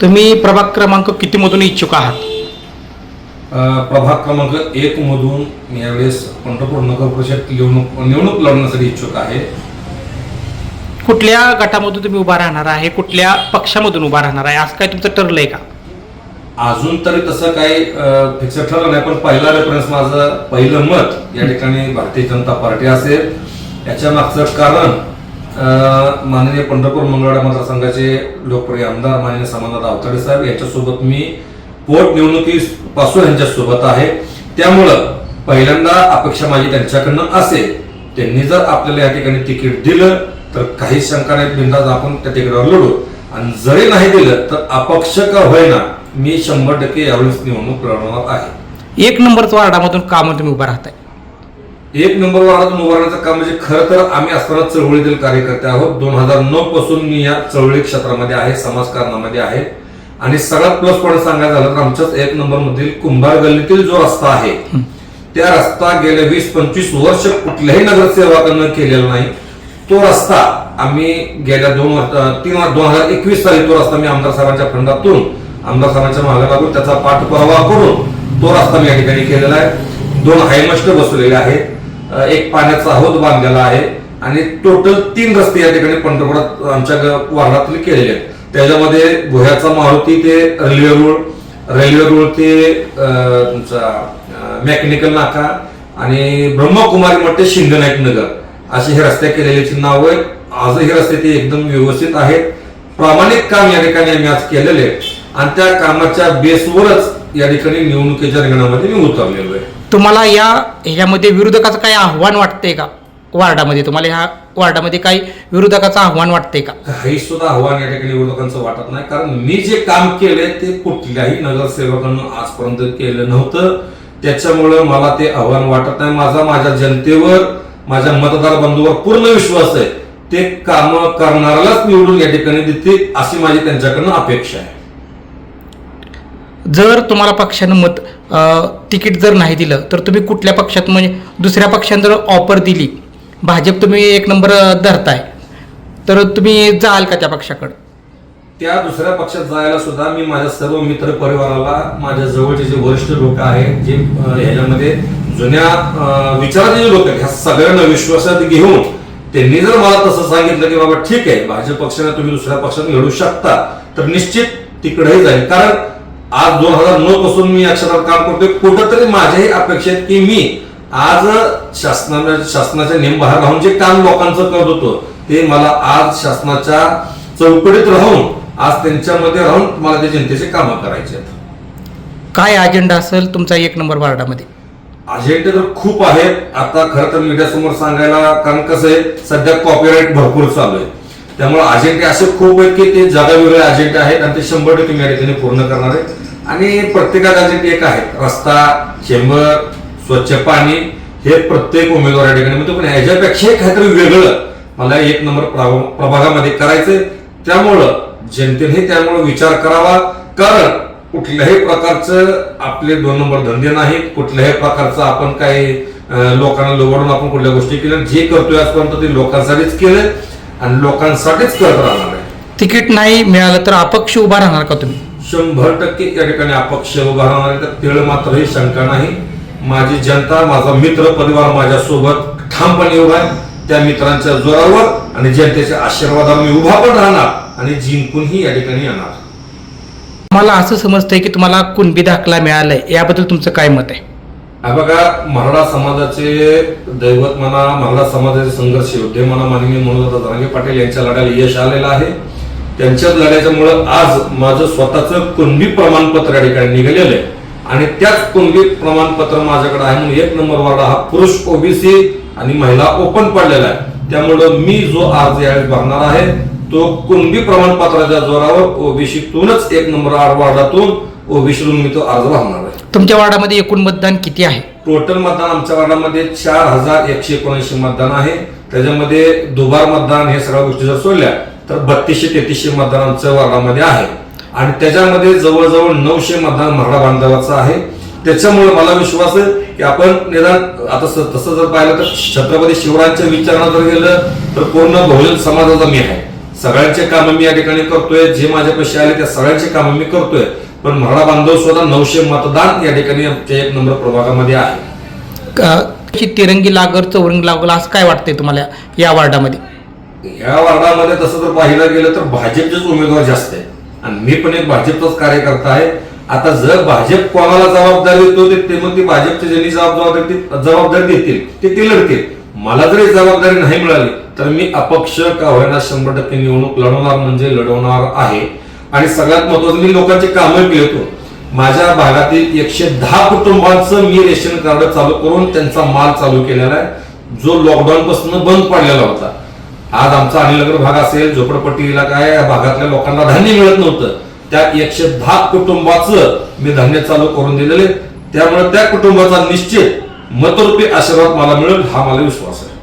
तुम्ही प्रभाग क्रमांक कितीमधून इच्छुक आहात? प्रभाग क्रमांक एक मधून यावेळेस पंढरपूर नगर परिषद निवडणूक निवडणूक लढण्यासाठी इच्छुक आहे. कुठल्या गटामधून तुम्ही उभा राहणार आहे? कुठल्या पक्षामधून उभा राहणार आहे? असं काय तुमचं ठरलंय का? अजून तरी तसं काही फिक्स ठरलं नाही पण पहिला रेफरन्स माझं पहिलं मत या ठिकाणी भारतीय जनता पार्टी असेल. याच्या मागचं कारण माननीय पंढरपूर मंगळवाडा मतदारसंघाचे लोकप्रिय आमदार माननीय समाधान आवताडे साहेब यांच्यासोबत मी पोटनिवडणुकीपासून यांच्यासोबत आहे. त्यामुळं पहिल्यांदा अपेक्षा माझी त्यांच्याकडनं असेल त्यांनी जर आपल्याला या ठिकाणी तिकीट दिलं तर काही शंका नाही बिंदास आपण त्या तिकीटावर लढू. आणि जरी नाही दिलं तर अपक्ष का होईना मी शंभर टक्के यावेळेस निवडणूक लढवणार आहे. एक नंबरच वार्डामधून कामं तुम्ही उभा राहताय. एक नंबर वार्डातून उभारण्याचं काम म्हणजे खरं तर आम्ही असताना चळवळीतील कार्यकर्ते आहोत. दोन हजार नऊ पासून मी या चळवळी क्षेत्रामध्ये आहे समाजकारणामध्ये आहे. आणि सगळ्यात प्लस पॉईंट सांगायचं झालं तर आमच्याच एक नंबर मधील कुंभार गल्लीतील जो रस्ता आहे त्या रस्ता गेल्या वीस पंचवीस वर्ष कुठल्याही नगरसेवकांना केलेला नाही. तो रस्ता आम्ही गेल्या दोन वर्ष तीन दोन हजार एकवीस साली तो रस्ता मी आमदार साहेबांच्या फंडातून आमदार साहेबांच्या मागे लागून त्याचा पाठपुरावा करून तो रस्ता मी या ठिकाणी केलेला आहे. दोन हायमस्ट बसवलेले आहेत. एक पाण्याचा हौद बांधलेला आहे आणि टोटल तीन रस्ते या ठिकाणी पंढरपुरात आमच्या ग- वार्डातले केलेले आहेत. त्याच्यामध्ये भुयाचा मारुती ते रेल्वे रोड रेल्वे रोड ते तुमचा मेकॅनिकल नाका आणि ब्रह्मकुमारी मठ ते शिंगनाईक नगर. असे हे रस्ते केलेल्याची नाव आहेत. आजही रस्ते ते एकदम व्यवस्थित आहेत. प्रामाणिक काम या ठिकाणी आम्ही आज केलेले आहे. आणि त्या कामाच्या बेसवरच या ठिकाणी निवडणुकीच्या रिंगणामध्ये मी उतरलेलो आहे. तुम्हाला या ह्याच्यामध्ये विरोधकाचं काही आव्हान वाटतंय का? वार्डामध्ये तुम्हाला ह्या वार्डामध्ये काही विरोधकाचं आव्हान वाटतंय का? काही सुद्धा आव्हान या ठिकाणी विरोधकांचं वाटत नाही कारण मी जे काम केलंय ते कुठल्याही नगरसेवकांना आजपर्यंत केलं नव्हतं. त्याच्यामुळं मला ते आव्हान वाटत नाही. माझा माझ्या जनतेवर माझ्या मतदार बंधूवर पूर्ण विश्वास आहे. ते काम करणाऱ्यालाच निवडून या ठिकाणी देतील अशी माझी त्यांच्याकडनं अपेक्षा आहे. जर तुम्हाला पक्षानं मत तिकीट जर नाही दिलं तर तुम्ही कुठल्या पक्षात म्हणजे दुसऱ्या पक्षानं जर ऑफर दिली भाजप तुम्ही एक नंबर धरताय तर तुम्ही जाल का त्या पक्षाकडं? त्या दुसऱ्या पक्षात जायला सुद्धा मी माझ्या सर्व मित्र परिवाराला माझ्या जवळचे जे वरिष्ठ लोक आहेत जे याच्यामध्ये जुन्या अं, विचाराचे जे लोक आहेत ह्या सगळ्यांना विश्वासात घेऊन त्यांनी जर मला तसं सांगितलं की बाबा ठीक आहे भाजप पक्षाने तुम्ही दुसऱ्या पक्षात लढू शकता तर निश्चित तिकडेही जाईल. कारण आज दोन हजार नऊ पासून मी या क्षेत्रात काम करतोय. कुठंतरी माझ्याही अपेक्षा आहेत की मी आज शासनाने शासनाच्या नेम बाहेर राहून जे काम लोकांचं करत होतो ते मला आज शासनाच्या चौकटीत राहून आज त्यांच्यामध्ये राहून मला ते जनतेचे कामं करायचे आहेत. काय अजेंडा असेल तुमचा एक नंबर वार्डामध्ये? अजेंडे तर खूप आहेत आता खरं तर मीडिया समोर सांगायला कारण कसं आहे सध्या कॉपीराईट भरपूर चालू आहे. त्यामुळे अजेंडे असे खूप आहेत की ते जगावेगळे अजेंडे आहेत आणि ते शंभर टक्के मी या पूर्ण करणार आहे. आणि प्रत्येकाचे जे एक आहे रस्ता चेंबर स्वच्छ पाणी हे प्रत्येक उमेदवार या ठिकाणी म्हणतो पण ह्याच्यापेक्षा काहीतरी वेगळं मला एक नंबर प्रभागामध्ये करायचंय. त्यामुळं जनतेने त्यामुळे विचार करावा. कारण कुठल्याही प्रकारचं आपले दोन नंबर धंदे नाहीत. कुठल्याही प्रकारचं आपण काही लोकांना लोवडून आपण कुठल्या गोष्टी केल्या जे करतोय आजपर्यंत ते लोकांसाठीच केलंय आणि लोकांसाठीच करत राहणार आहे. तिकीट नाही मिळालं तर अपक्ष उभा राहणार का तुम्ही? शंभर टक्के या ठिकाणी अपक्ष उभा राहणार आहे. तर तेळ मात्र ही शंका नाही. माझी जनता माझा मित्र परिवार माझ्यासोबत ठामपणे उभा आहे. त्या मित्रांच्या जोरावर आणि जनतेच्या आशीर्वादावर मी उभा पण राहणार आणि जिंकूनही या ठिकाणी येणार. मला असं समजतंय की तुम्हाला कुणबी दाखला मिळालाय? याबद्दल तुमचं काय मत आहे? हा बघा मराठा समाजाचे दैवत म्हणा मराठा समाजाचे संघर्ष योद्धे म्हणा माननीय मनोज जरांगे पाटील यांच्या लढ्याला यश आलेलं आहे. त्यांच्याच लढ्याच्यामुळं आज माझं स्वतःचं कुणबी प्रमाणपत्र या ठिकाणी निघालेलं आहे. आणि त्याच कुणबी प्रमाणपत्र माझ्याकडे आहे म्हणून एक नंबर वार्ड हा पुरुष ओबीसी आणि महिला ओपन पडलेला आहे. त्यामुळं मी जो अर्ज यावेळी भरणार आहे तो कुणबी प्रमाणपत्राच्या जोरावर ओबीसीतूनच एक नंबर वार्डातून ओबीसीतून मी तो अर्ज भरणार आहे. तुमच्या वार्डामध्ये एकूण मतदान किती आहे? टोटल मतदान आमच्या वार्डामध्ये चार हजार एकशे एकोणऐंशी मतदान आहे. त्याच्यामध्ये दुबार मतदान हे सगळ्या गोष्टी जर सोडल्या तर बत्तीसशे तेहतीसशे मतदान आमच्या वार्डामध्ये आहे. आणि त्याच्यामध्ये जवळजवळ नऊशे मतदान मराठा बांधवाचं आहे. त्याच्यामुळे मला विश्वास आहे की आपण निदान आता तसं जर पाहिलं तर छत्रपती शिवरायांच्या विचारानं जर गेलं तर पूर्ण बहुजन समाजाचा मी आहे. सगळ्यांचे कामं मी या ठिकाणी करतोय. जे माझ्या पैसे आले त्या सगळ्यांचे कामं मी करतोय. पण मराठा बांधव सुद्धा नऊशे मतदान या ठिकाणी आमच्या एक नंबर प्रभागामध्ये आहे. तिरंगी लागल चौरंगी लागल असं काय वाटतंय तुम्हाला या वार्डामध्ये? या वार्डामध्ये तसं जर पाहिलं गेलं तर भाजपचेच उमेदवार जास्त आहे आणि मी पण एक भाजपचाच कार्यकर्ता आहे. आता जर भाजप कोणाला जबाबदारी देतो ते- मग ती भाजपचे ज्यांनी जबाबदारी जबाबदारी देतील. ते ते लढतील. मला जर जबाबदारी नाही मिळाली तर मी अपक्ष का होईना शंभर टक्के निवडणूक लढवणार म्हणजे लढवणार आहे. आणि सगळ्यात महत्वाचं मी लोकांची कामं केली माझ्या भागातील एकशे दहा कुटुंबांचं मी रेशन कार्ड चालू करून त्यांचा माल चालू केलेला आहे. जो लॉकडाऊन पासून बंद पडलेला होता. आज आमचा अनिलनगर भाग असेल झोपडपट्टीला काय या भागातल्या लोकांना धान्य मिळत नव्हतं. त्या एकशे दहा कुटुंबाचं मी धान्य चालू करून दिलेले त्यामुळे त्या कुटुंबाचा निश्चित मतरूपी आशीर्वाद मला मिळेल हा मला विश्वास आहे.